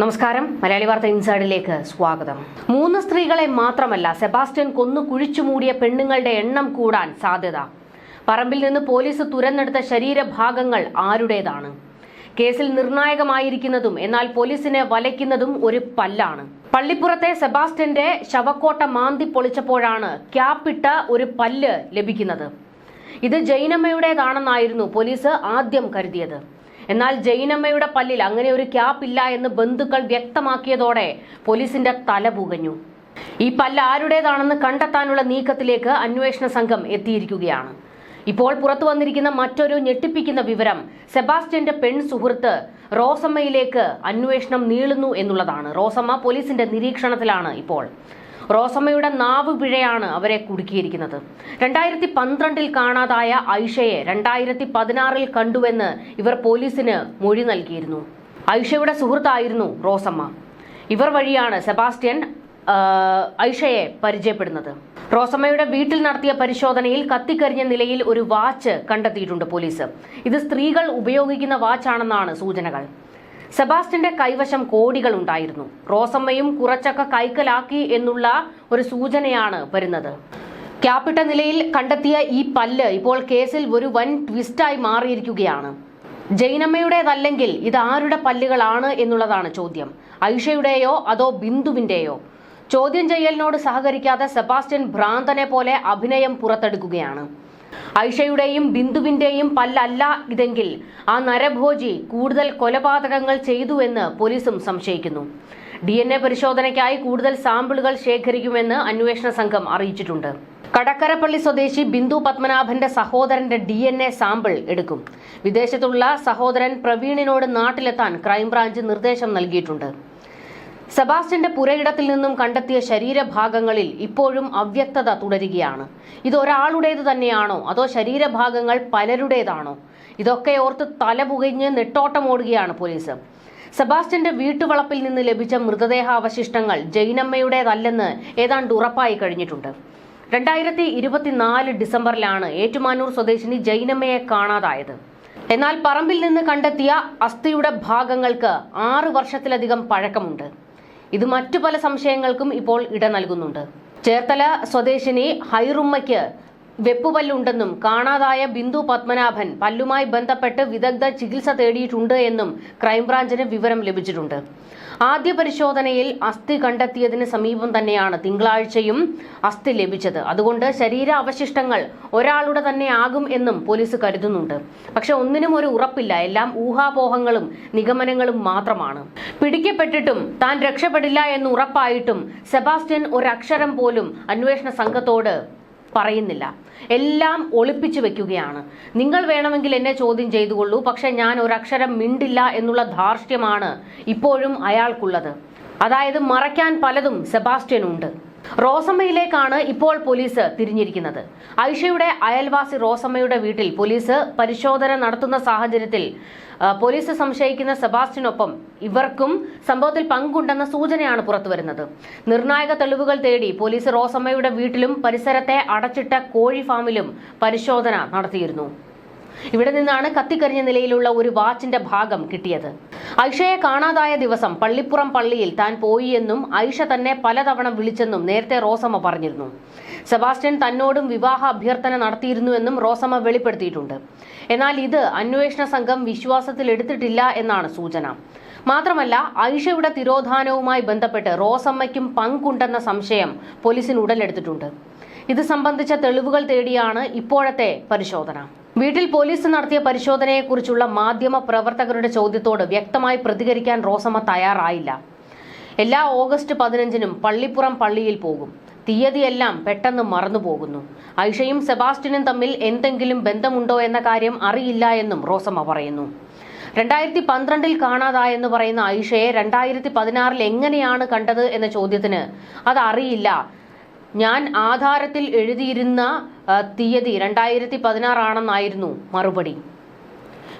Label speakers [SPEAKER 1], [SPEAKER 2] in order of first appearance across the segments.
[SPEAKER 1] നമസ്കാരം. മലയാളി വാർത്ത ഇൻസൈഡിലേക്ക് സ്വാഗതം. മൂന്ന് സ്ത്രീകളെ മാത്രമല്ല സെബാസ്റ്റ്യൻ കൊന്നു കുഴിച്ചു മൂടിയ പെണ്ണുങ്ങളുടെ എണ്ണം കൂടാൻ സാധ്യത. പറമ്പിൽ നിന്ന് പോലീസ് തുരന്നെടുത്ത ശരീരഭാഗങ്ങൾ ആരുടേതാണ്? കേസിൽ നിർണായകമായിരിക്കുന്നതും എന്നാൽ പോലീസിനെ വലയ്ക്കുന്നതും ഒരു പല്ലാണ്. പള്ളിപ്പുറത്തെ സെബാസ്റ്റ്യന്റെ ശവക്കോട്ട മാന്തി പൊളിച്ചപ്പോഴാണ് ക്യാപ്പിട്ട ഒരു പല്ല് ലഭിക്കുന്നത്. ഇത് ജൈനമ്മയുടേതാണെന്നായിരുന്നു പോലീസ് ആദ്യം കരുതിയത്. എന്നാൽ ജൈനമ്മയുടെ പല്ലിൽ അങ്ങനെ ഒരു ക്യാപ്പ് ഇല്ല എന്ന് ബന്ധുക്കൾ വ്യക്തമാക്കിയതോടെ പോലീസിന്റെ തല പുകഞ്ഞു. ഈ പല്ല് ആരുടേതാണെന്ന് കണ്ടെത്താനുള്ള നീക്കത്തിലേക്ക് അന്വേഷണ സംഘം എത്തിയിരിക്കുകയാണ്. ഇപ്പോൾ പുറത്തു വന്നിരിക്കുന്ന മറ്റൊരു ഞെട്ടിപ്പിക്കുന്ന വിവരം സെബാസ്റ്റ്യന്റെ പെൺ സുഹൃത്ത് റോസമ്മയിലേക്ക് അന്വേഷണം നീളുന്നു എന്നുള്ളതാണ്. റോസമ്മ പോലീസിന്റെ നിരീക്ഷണത്തിലാണ് ഇപ്പോൾ. റോസമ്മയുടെ നാവ് പിഴയാണ് അവരെ കുടുക്കിയിരിക്കുന്നത്. രണ്ടായിരത്തി പന്ത്രണ്ടിൽ കാണാതായ ഐഷയെ രണ്ടായിരത്തി പതിനാറിൽ കണ്ടുവെന്ന് ഇവർ പോലീസിന് മൊഴി നൽകിയിരുന്നു. ഐഷയുടെ സുഹൃത്തായിരുന്നു റോസമ്മ. ഇവർ വഴിയാണ് സെബാസ്റ്റ്യൻ ഐഷയെ പരിചയപ്പെടുന്നത്. റോസമ്മയുടെ വീട്ടിൽ നടത്തിയ പരിശോധനയിൽ കത്തിക്കരിഞ്ഞ നിലയിൽ ഒരു വാച്ച് കണ്ടെത്തിയിട്ടുണ്ട് പോലീസ്. ഇത് സ്ത്രീകൾ ഉപയോഗിക്കുന്ന വാച്ചാണെന്നാണ് സൂചനകൾ. സെബാസ്റ്റ്യന്റെ കൈവശം കോടികൾ ഉണ്ടായിരുന്നു. റോസമ്മയും കുറച്ചൊക്കെ കൈക്കലാക്കി എന്നുള്ള ഒരു സൂചനയാണ് വരുന്നത്. ക്യാപ്പിട്ട നിലയിൽ കണ്ടെത്തിയ ഈ പല്ല് ഇപ്പോൾ കേസിൽ ഒരു വൻ ട്വിസ്റ്റായി മാറിയിരിക്കുകയാണ്. ജൈനമ്മയുടേതല്ലെങ്കിൽ ഇത് ആരുടെ പല്ലുകളാണ് എന്നുള്ളതാണ് ചോദ്യം. ഐഷയുടെയോ അതോ ബിന്ദുവിന്റെയോ? ചോദ്യം ചെയ്യലിനോട് സഹകരിക്കാതെ സെബാസ്റ്റ്യൻ ഭ്രാന്തനെ പോലെ അഭിനയം പുറത്തെടുക്കുകയാണ്. ഐഷയുടെയും ബിന്ദുവിന്റെയും പല്ലല്ല ഇതെങ്കിൽ ആ നരഭോജി കൂടുതൽ കൊലപാതകങ്ങൾ ചെയ്തു എന്ന് പോലീസും സംശയിക്കുന്നു. ഡി എൻ എ പരിശോധനയ്ക്കായി കൂടുതൽ സാമ്പിളുകൾ ശേഖരിക്കുമെന്ന് അന്വേഷണ സംഘം അറിയിച്ചിട്ടുണ്ട്. കടക്കരപ്പള്ളി സ്വദേശി ബിന്ദു പത്മനാഭന്റെ സഹോദരന്റെ ഡി എൻ എ സാമ്പിൾ എടുക്കും. വിദേശത്തുള്ള സഹോദരൻ പ്രവീണിനോട് നാട്ടിലെത്താൻ ക്രൈംബ്രാഞ്ച് നിർദ്ദേശം നൽകിയിട്ടുണ്ട്. സെബാസ്റ്റ്യന്റെ പുരയിടത്തിൽ നിന്നും കണ്ടെത്തിയ ശരീരഭാഗങ്ങളിൽ ഇപ്പോഴും അവ്യക്തത തുടരുകയാണ്. ഇത് ഒരാളുടേത് തന്നെയാണോ? അതോ ശരീരഭാഗങ്ങൾ പലരുടേതാണോ? ഇതൊക്കെ ഓർത്ത് തല പുകഞ്ഞ് നെട്ടോട്ടമോടുകയാണ് പോലീസ്. സെബാസ്റ്റ്യന്റെ വീട്ടുവളപ്പിൽ നിന്ന് ലഭിച്ച മൃതദേഹാവശിഷ്ടങ്ങൾ ജൈനമ്മയുടേതല്ലെന്ന് ഏതാണ്ട് ഉറപ്പായി കഴിഞ്ഞിട്ടുണ്ട്. രണ്ടായിരത്തി ഇരുപത്തിനാല് ഡിസംബറിലാണ് ഏറ്റുമാനൂർ സ്വദേശിനി ജൈനമ്മയെ കാണാതായത്. എന്നാൽ പറമ്പിൽ നിന്ന് കണ്ടെത്തിയ അസ്ഥിയുടെ ഭാഗങ്ങൾക്ക് ആറ് വർഷത്തിലധികം പഴക്കമുണ്ട്. ഇത് മറ്റു പല സംശയങ്ങൾക്കും ഇപ്പോൾ ഇട നൽകുന്നുണ്ട്. ചേർത്തല സ്വദേശിനി ഹൈറുമ്മയ്ക്ക് വെപ്പുപല്ലുണ്ടെന്നും കാണാതായ ബിന്ദു പത്മനാഭൻ പല്ലുമായി ബന്ധപ്പെട്ട് വിദഗ്ധ ചികിത്സ തേടിയിട്ടുണ്ട് എന്നും ക്രൈംബ്രാഞ്ചിന് വിവരം ലഭിച്ചിട്ടുണ്ട്. ആദ്യ പരിശോധനയിൽ അസ്ഥി കണ്ടെത്തിയതിന് സമീപം തന്നെയാണ് തിങ്കളാഴ്ചയും അസ്ഥി ലഭിച്ചത്. അതുകൊണ്ട് ശരീര അവശിഷ്ടങ്ങൾ ഒരാളുടെ തന്നെ ആകും എന്നും പോലീസ് കരുതുന്നുണ്ട്. പക്ഷെ ഒന്നിനും ഒരു ഉറപ്പില്ല. എല്ലാം ഊഹാപോഹങ്ങളും നിഗമനങ്ങളും മാത്രമാണ്. പിടിക്കപ്പെട്ടിട്ടും താൻ രക്ഷപ്പെടില്ല എന്ന് ഉറപ്പായിട്ടും സെബാസ്റ്റ്യൻ ഒരക്ഷരം പോലും അന്വേഷണ സംഘത്തോട് പറയുന്നില്ല. എല്ലാം ഒളിപ്പിച്ചു വെക്കുകയാണ്. നിങ്ങൾ വേണമെങ്കിൽ എന്നെ ചോദ്യം ചെയ്തുകൊള്ളൂ. പക്ഷെ ഞാൻ ഒരക്ഷരം മിണ്ടില്ല എന്നുള്ള ധാർഷ്ട്യമാണ് ഇപ്പോഴും അയാൾക്കുള്ളത്. അതായത് മറയ്ക്കാൻ പലതും സെബാസ്റ്റ്യനുണ്ട്. റോസമ്മയിലേക്കാണ് ഇപ്പോൾ പോലീസ് തിരിഞ്ഞിരിക്കുന്നത്. ഐഷയുടെ അയൽവാസി റോസമ്മയുടെ വീട്ടിൽ പോലീസ് പരിശോധന നടത്തുന്ന സാഹചര്യത്തിൽ പോലീസ് സംശയിക്കുന്ന സെബാസ്റ്റിനൊപ്പം ഇവർക്കും സംഭവത്തിൽ പങ്കുണ്ടെന്ന സൂചനയാണ് പുറത്തുവരുന്നത്. നിർണായക തെളിവുകൾ തേടി പോലീസ് റോസമ്മയുടെ വീട്ടിലും പരിസരത്തെ അടച്ചിട്ട കോഴി ഫാമിലും പരിശോധന നടത്തിയിരുന്നു. ഇവിടെ നിന്നാണ് കത്തിക്കരിഞ്ഞ നിലയിലുള്ള ഒരു വാച്ചിന്റെ ഭാഗം കിട്ടിയത്. ഐഷയെ കാണാതായ ദിവസം പള്ളിപ്പുറം പള്ളിയിൽ താൻ പോയി എന്നും ഐഷ തന്നെ പലതവണ വിളിച്ചെന്നും നേരത്തെ റോസമ്മ പറഞ്ഞിരുന്നു. സെബാസ്റ്റ്യൻ തന്നോടും വിവാഹ അഭ്യർത്ഥന നടത്തിയിരുന്നുവെന്നും റോസമ്മ വെളിപ്പെടുത്തിയിട്ടുണ്ട്. എന്നാൽ ഇത് അന്വേഷണ സംഘം വിശ്വാസത്തിൽ എടുത്തിട്ടില്ല എന്നാണ് സൂചന. മാത്രമല്ല ഐഷയുടെ തിരോധാനവുമായി ബന്ധപ്പെട്ട് റോസമ്മയ്ക്കും പങ്കുണ്ടെന്ന സംശയം പോലീസിന് ഉടലെടുത്തിട്ടുണ്ട്. ഇത് സംബന്ധിച്ച തെളിവുകൾ തേടിയാണ് ഇപ്പോഴത്തെ പരിശോധന. വീട്ടിൽ പോലീസ് നടത്തിയ പരിശോധനയെക്കുറിച്ചുള്ള മാധ്യമ പ്രവർത്തകരുടെ ചോദ്യത്തോട് വ്യക്തമായി പ്രതികരിക്കാൻ റോസമ്മ തയ്യാറായില്ല. എല്ലാ ഓഗസ്റ്റ് പതിനഞ്ചിനും പള്ളിപ്പുറം പള്ളിയിൽ പോകും. തീയതിയെല്ലാം പെട്ടെന്ന് മറന്നുപോകുന്നു ഐഷയും സെബാസ്റ്റിനും തമ്മിൽ എന്തെങ്കിലും ബന്ധമുണ്ടോ എന്ന കാര്യം അറിയില്ല എന്നും റോസമ്മ പറയുന്നു. രണ്ടായിരത്തി പന്ത്രണ്ടിൽ കാണാതായെന്ന് പറയുന്ന ഐഷയെ രണ്ടായിരത്തി പതിനാറിൽ എങ്ങനെയാണ് കണ്ടത് എന്ന ചോദ്യത്തിന് അതറിയില്ല. ഞാൻ ആധാരത്തിൽ എഴുതിയിരുന്ന തീയതി രണ്ടായിരത്തി പതിനാറാണെന്നായിരുന്നു മറുപടി.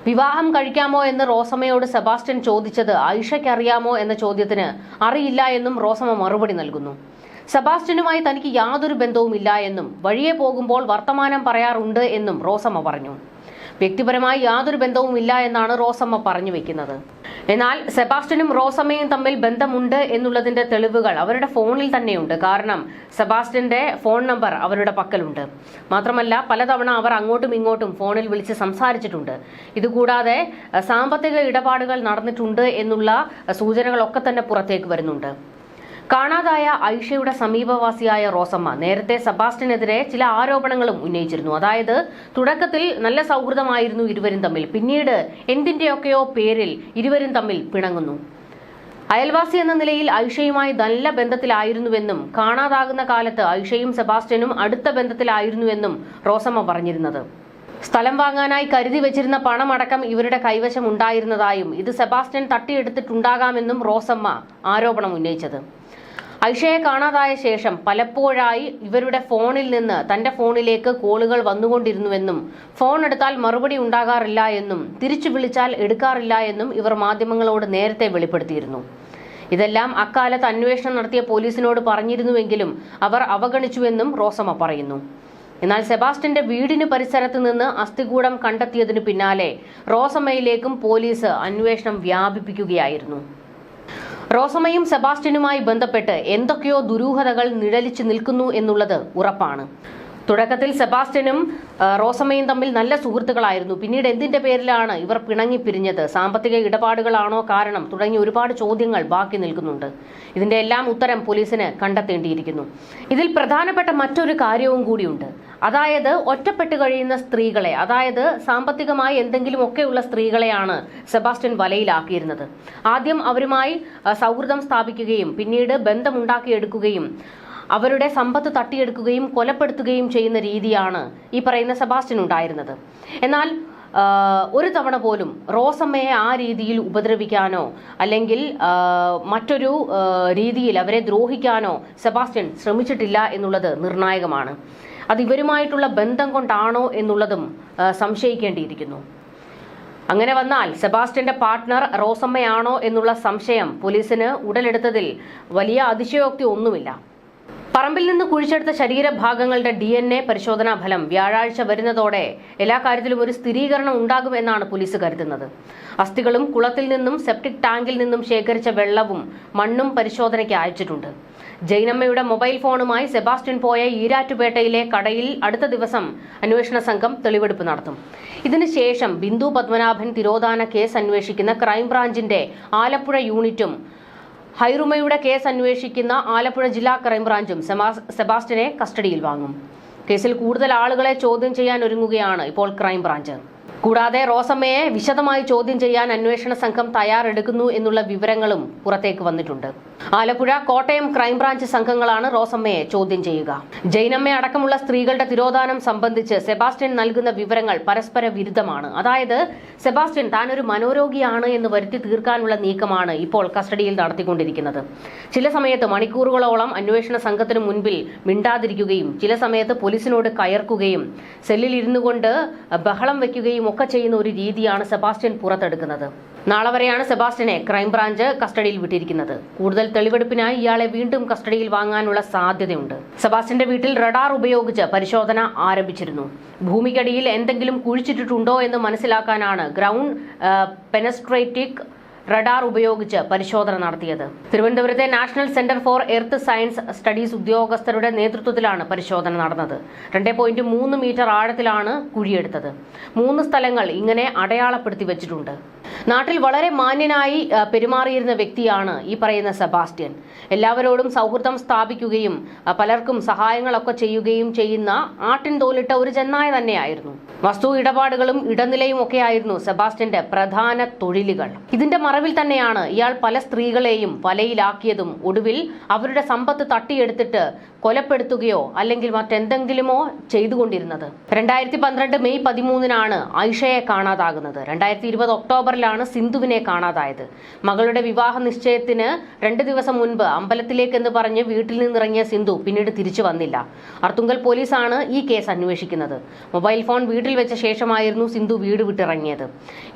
[SPEAKER 1] വിവാഹം കഴിക്കാമോ എന്ന് റോസമ്മയോട് സെബാസ്റ്റ്യൻ ചോദിച്ചത് ഐഷയ്ക്ക് അറിയാമോ എന്ന ചോദ്യത്തിന് അറിയില്ല എന്നും റോസമ്മ മറുപടി നൽകുന്നു. സെബാസ്റ്റ്യനുമായി തനിക്ക് യാതൊരു ബന്ധവുമില്ല എന്നും വഴിയെ പോകുമ്പോൾ വർത്തമാനം പറയാറുണ്ട് എന്നും റോസമ്മ പറഞ്ഞു. വ്യക്തിപരമായി യാതൊരു ബന്ധവുമില്ല എന്നാണ് റോസമ്മ പറഞ്ഞു വെക്കുന്നത്. എന്നാൽ സെബാസ്റ്റ്യനും റോസമ്മയും തമ്മിൽ ബന്ധമുണ്ട് എന്നുള്ളതിന്റെ തെളിവുകൾ അവരുടെ ഫോണിൽ തന്നെയുണ്ട്. കാരണം സെബാസ്റ്റ്യന്റെ ഫോൺ നമ്പർ അവരുടെ പക്കലുണ്ട്. മാത്രമല്ല പലതവണ അവർ അങ്ങോട്ടും ഇങ്ങോട്ടും ഫോണിൽ വിളിച്ച് സംസാരിച്ചിട്ടുണ്ട്. ഇതുകൂടാതെ സാമ്പത്തിക ഇടപാടുകൾ നടന്നിട്ടുണ്ട് എന്നുള്ള സൂചനകളൊക്കെ തന്നെ പുറത്തേക്ക് വരുന്നുണ്ട്. കാണാതായ ഐഷയുടെ സമീപവാസിയായ റോസമ്മ നേരത്തെ സെബാസ്റ്റ്യനെതിരെ ചില ആരോപണങ്ങളും ഉന്നയിച്ചിരുന്നു. അതായത് തുടക്കത്തിൽ നല്ല സൗഹൃദമായിരുന്നു ഇരുവരും തമ്മിൽ. പിന്നീട് എന്തിന്റെയൊക്കെയോ പേരിൽ ഇരുവരും തമ്മിൽ പിണങ്ങുന്നു. അയൽവാസി എന്ന നിലയിൽ ഐഷയുമായി നല്ല ബന്ധത്തിലായിരുന്നുവെന്നും കാണാതാകുന്ന കാലത്ത് ഐഷയും സെബാസ്റ്റ്യനും അടുത്ത ബന്ധത്തിലായിരുന്നുവെന്നും റോസമ്മ പറഞ്ഞിരുന്നത്. സ്ഥലം വാങ്ങാനായി കരുതി വെച്ചിരുന്ന പണമടക്കം ഇവരുടെ കൈവശം ഉണ്ടായിരുന്നതായും ഇത് സെബാസ്റ്റ്യൻ തട്ടിയെടുത്തിട്ടുണ്ടാകാമെന്നും റോസമ്മ ആരോപണം ഉന്നയിച്ചത്. ഐഷയെ കാണാതായ ശേഷം പലപ്പോഴായി ഇവരുടെ ഫോണിൽ നിന്ന് തന്റെ ഫോണിലേക്ക് കോളുകൾ വന്നുകൊണ്ടിരുന്നുവെന്നും ഫോൺ എടുത്താൽ മറുപടി ഉണ്ടാകാറില്ല എന്നും തിരിച്ചു വിളിച്ചാൽ എടുക്കാറില്ല എന്നും ഇവർ മാധ്യമങ്ങളോട് നേരത്തെ വെളിപ്പെടുത്തിയിരുന്നു. ഇതെല്ലാം അക്കാലത്ത് അന്വേഷണം നടത്തിയ പോലീസിനോട് പറഞ്ഞിരുന്നുവെങ്കിലും അവർ അവഗണിച്ചുവെന്നും റോസമ്മ പറയുന്നു. എന്നാൽ സെബാസ്റ്റ്യന്റെ വീടിന് പരിസരത്ത് നിന്ന് അസ്ഥികൂടം കണ്ടെത്തിയതിനു പിന്നാലെ റോസമ്മയിലേക്കും പോലീസ് അന്വേഷണം വ്യാപിപ്പിക്കുകയായിരുന്നു. റോസമ്മയും സെബാസ്റ്റ്യനുമായി ബന്ധപ്പെട്ട് എന്തൊക്കെയോ ദുരൂഹതകൾ നിഴലിച്ചു നിൽക്കുന്നു എന്നുള്ളത് ഉറപ്പാണ്. തുടക്കത്തിൽ സെബാസ്റ്റ്യനും റോസമ്മയും തമ്മിൽ നല്ല സുഹൃത്തുക്കളായിരുന്നു. പിന്നീട് എന്തിന്റെ പേരിലാണ് ഇവർ പിണങ്ങി പിരിഞ്ഞത്? സാമ്പത്തിക ഇടപാടുകളാണോ കാരണം? തുടങ്ങി ഒരുപാട് ചോദ്യങ്ങൾ ബാക്കി നിൽക്കുന്നുണ്ട്. ഇതിന്റെ എല്ലാം ഉത്തരം പോലീസിന് കണ്ടെത്തേണ്ടിയിരിക്കുന്നു. ഇതിൽ പ്രധാനപ്പെട്ട മറ്റൊരു കാര്യവും കൂടിയുണ്ട്. അതായത് ഒറ്റപ്പെട്ട് കഴിയുന്ന സ്ത്രീകളെ അതായത് സാമ്പത്തികമായി എന്തെങ്കിലുമൊക്കെയുള്ള സ്ത്രീകളെയാണ് സെബാസ്റ്റ്യൻ വലയിലാക്കിയിരുന്നത്. ആദ്യം അവരുമായി സൗഹൃദം സ്ഥാപിക്കുകയും പിന്നീട് ബന്ധമുണ്ടാക്കിയെടുക്കുകയും അവരുടെ സമ്പത്ത് തട്ടിയെടുക്കുകയും കൊലപ്പെടുത്തുകയും ചെയ്യുന്ന രീതിയാണ് ഈ പറയുന്ന സെബാസ്റ്റ്യൻ ഉണ്ടായിരുന്നത്. എന്നാൽ ഒരു തവണ പോലും റോസമ്മയെ ആ രീതിയിൽ ഉപദ്രവിക്കാനോ അല്ലെങ്കിൽ മറ്റൊരു രീതിയിൽ അവരെ ദ്രോഹിക്കാനോ സെബാസ്റ്റ്യൻ ശ്രമിച്ചിട്ടില്ല എന്നുള്ളത് നിർണായകമാണ്. അത് ഇവരുമായിട്ടുള്ള ബന്ധം കൊണ്ടാണോ എന്നുള്ളതും സംശയിക്കേണ്ടിയിരിക്കുന്നു. അങ്ങനെ വന്നാൽ സെബാസ്റ്റ്യന്റെ പാർട്ട്ണർ റോസമ്മയാണോ എന്നുള്ള സംശയം പോലീസിന് ഉടലെടുത്തതിൽ വലിയ അതിശയോക്തി ഒന്നുമില്ല. പറമ്പിൽ നിന്ന് കുഴിച്ചെടുത്ത ശരീരഭാഗങ്ങളുടെ ഡി എൻ എ പരിശോധനാ ഫലം വ്യാഴാഴ്ച വരുന്നതോടെ എല്ലാ കാര്യത്തിലും ഒരു സ്ഥിരീകരണം ഉണ്ടാകുമെന്നാണ് പോലീസ് കരുതുന്നത്. അസ്ഥികളും കുളത്തിൽ നിന്നും സെപ്റ്റിക് ടാങ്കിൽ നിന്നും ശേഖരിച്ച വെള്ളവും മണ്ണും പരിശോധനയ്ക്ക് അയച്ചിട്ടുണ്ട്. ജൈനമ്മയുടെ മൊബൈൽ ഫോണുമായി സെബാസ്റ്റ്യൻ പോയ ഈരാറ്റുപേട്ടയിലെ കടയിൽ അടുത്ത ദിവസം അന്വേഷണ സംഘം തെളിവെടുപ്പ് നടത്തും. ഇതിനുശേഷം ബിന്ദു പത്മനാഭൻ തിരോധാന കേസ് അന്വേഷിക്കുന്ന ക്രൈംബ്രാഞ്ചിന്റെ ആലപ്പുഴ യൂണിറ്റും ഹൈറുമയുടെ കേസ് അന്വേഷിക്കുന്ന ആലപ്പുഴ ജില്ലാ ക്രൈംബ്രാഞ്ചും സെബാസ്റ്റ്യനെ കസ്റ്റഡിയിൽ വാങ്ങും. കേസിൽ കൂടുതൽ ആളുകളെ ചോദ്യം ചെയ്യാൻ ഒരുങ്ങുകയാണ് ഇപ്പോൾ ക്രൈംബ്രാഞ്ച് കൂടാതെ റോസമ്മയെ വിശദമായി ചോദ്യം ചെയ്യാൻ അന്വേഷണ സംഘം തയ്യാറെടുക്കുന്നു എന്നുള്ള വിവരങ്ങളും പുറത്തേക്ക് വന്നിട്ടുണ്ട്. ആലപ്പുഴ കോട്ടയം ക്രൈംബ്രാഞ്ച് സംഘങ്ങളാണ് റോസമ്മയെ ചോദ്യം ചെയ്യുക. ജൈനമ്മ അടക്കമുള്ള സ്ത്രീകളുടെ തിരോധാനം സംബന്ധിച്ച് സെബാസ്റ്റ്യൻ നൽകുന്ന വിവരങ്ങൾ പരസ്പര വിരുദ്ധമാണ്. അതായത് സെബാസ്റ്റ്യൻ താൻ ഒരു മനോരോഗിയാണ് എന്ന് വരുത്തി തീർക്കാനുള്ള നീക്കമാണ് ഇപ്പോൾ കസ്റ്റഡിയിൽ നടത്തിക്കൊണ്ടിരിക്കുന്നത്. ചില സമയത്ത് മണിക്കൂറുകളോളം അന്വേഷണ സംഘത്തിന് മുൻപിൽ മിണ്ടാതിരിക്കുകയും ചില സമയത്ത് പോലീസിനോട് കയർക്കുകയും സെല്ലിൽ ഇരുന്നു കൊണ്ട് ബഹളം വയ്ക്കുകയും ഒക്കെ ചെയ്യുന്ന ഒരു രീതിയാണ് സെബാസ്റ്റ്യൻ പുറത്തെടുക്കുന്നത്. നാളെ വരെയാണ് സെബാസ്റ്റ്യനെ ക്രൈംബ്രാഞ്ച് കസ്റ്റഡിയിൽ വിട്ടിരിക്കുന്നത്. കൂടുതൽ തെളിവെടുപ്പിനായി ഇയാളെ വീണ്ടും കസ്റ്റഡിയിൽ വാങ്ങാനുള്ള സാധ്യതയുണ്ട്. സെബാസ്റ്റ്യന്റെ വീട്ടിൽ റഡാർ ഉപയോഗിച്ച് പരിശോധന ആരംഭിച്ചിരുന്നു. ഭൂമിക്കടിയിൽ എന്തെങ്കിലും കുഴിച്ചിട്ടിട്ടുണ്ടോ എന്ന് മനസ്സിലാക്കാനാണ് ഗ്രൗണ്ട് പെനസ്ട്രേറ്റിക് റഡാർ ഉപയോഗിച്ച് പരിശോധന നടത്തിയത്. തിരുവനന്തപുരത്തെ National Centre for Earth Science Studies ഉദ്യോഗസ്ഥരുടെ നേതൃത്വത്തിലാണ് പരിശോധന നടന്നത്. രണ്ട് പോയിന്റ് മൂന്ന് മീറ്റർ ആഴത്തിലാണ് കുഴിയെടുത്തത്. മൂന്ന് സ്ഥലങ്ങൾ ഇങ്ങനെ അടയാളപ്പെടുത്തി വെച്ചിട്ടുണ്ട്. നാട്ടിൽ വളരെ മാന്യനായി പെരുമാറിയിരുന്ന വ്യക്തിയാണ് ഈ പറയുന്ന സെബാസ്റ്റ്യൻ. എല്ലാവരോടും സൗഹൃദം സ്ഥാപിക്കുകയും പലർക്കും സഹായങ്ങളൊക്കെ ചെയ്യുകയും ചെയ്യുന്ന ആട്ടിൻ തോലിട്ട ഒരു ചെന്നായ തന്നെയായിരുന്നു. വസ്തു ഇടപാടുകളും ഇടനിലയും ഒക്കെ ആയിരുന്നു സെബാസ്റ്റ്യന്റെ പ്രധാന തൊഴിലുകൾ. ഇതിന്റെ മറവിൽ തന്നെയാണ് ഇയാൾ പല സ്ത്രീകളെയും വലയിലാക്കിയതും ഒടുവിൽ അവരുടെ സമ്പത്ത് തട്ടിയെടുത്തിട്ട് കൊലപ്പെടുത്തുകയോ അല്ലെങ്കിൽ മറ്റെന്തെങ്കിലുമോ ചെയ്തുകൊണ്ടിരുന്നത്. രണ്ടായിരത്തി പന്ത്രണ്ട് മെയ് പതിമൂന്നിനാണ് ഐഷയെ കാണാതാകുന്നത്. രണ്ടായിരത്തി ഇരുപത് ഒക്ടോബറിലാണ് സിന്ധുവിനെ കാണാതായത്. മകളുടെ വിവാഹ നിശ്ചയത്തിന് രണ്ട് ദിവസം മുൻപ് അമ്പലത്തിലേക്കെന്ന് പറഞ്ഞ് വീട്ടിൽ നിന്നിറങ്ങിയ സിന്ധു പിന്നീട് തിരിച്ചു വന്നില്ല. അർത്തുങ്കൽ പോലീസാണ് ഈ കേസ് അന്വേഷിക്കുന്നത്. മൊബൈൽ ഫോൺ വീട്ടിൽ വെച്ച ശേഷമായിരുന്നു സിന്ധു വീട് വിട്ടിറങ്ങിയത്.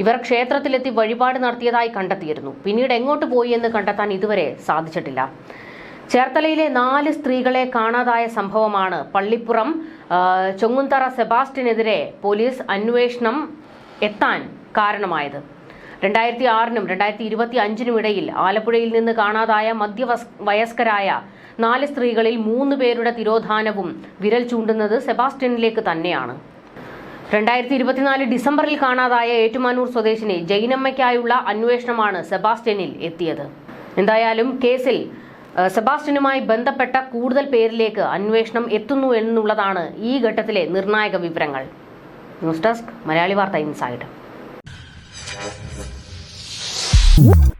[SPEAKER 1] ഇവർ ക്ഷേത്രത്തിലെത്തി വഴിപാട് നടത്തിയതായി കണ്ടെത്തിയിരുന്നു. പിന്നീട് എങ്ങോട്ട് പോയി എന്ന് കണ്ടെത്താൻ ഇതുവരെ സാധിച്ചിട്ടില്ല. ചേർത്തലയിലെ നാല് സ്ത്രീകളെ കാണാതായ സംഭവമാണ് പള്ളിപ്പുറം ചൊങ്ങുന്തറ സെബാസ്റ്റിനെതിരെ പോലീസ് അന്വേഷണം എത്താൻ കാരണമായത്. രണ്ടായിരത്തി ആറിനും രണ്ടായിരത്തി ഇരുപത്തി അഞ്ചിനും ഇടയിൽ ആലപ്പുഴയിൽ നിന്ന് കാണാതായ മധ്യവസ് വയസ്കരായ നാല് സ്ത്രീകളിൽ മൂന്ന് പേരുടെ തിരോധാനവും വിരൽ ചൂണ്ടുന്നത് സെബാസ്റ്റ്യനിലേക്ക് തന്നെയാണ്. രണ്ടായിരത്തി ഇരുപത്തിനാല് ഡിസംബറിൽ കാണാതായ ഏറ്റുമാനൂർ സ്വദേശിനി ജൈനമ്മയ്ക്കായുള്ള അന്വേഷണമാണ് സെബാസ്റ്റ്യനിൽ എത്തിയത്. എന്തായാലും കേസിൽ സെബാസ്റ്റ്യനുമായി ബന്ധപ്പെട്ട കൂടുതൽ പേരിലേക്ക് അന്വേഷണം എത്തുന്നു എന്നുള്ളതാണ് ഈ ഘട്ടത്തിലെ നിർണായക വിവരങ്ങൾ. ന്യൂസ് ഡെസ്ക് മലയാളി വാർത്ത ഇൻസൈഡ്. Whoop!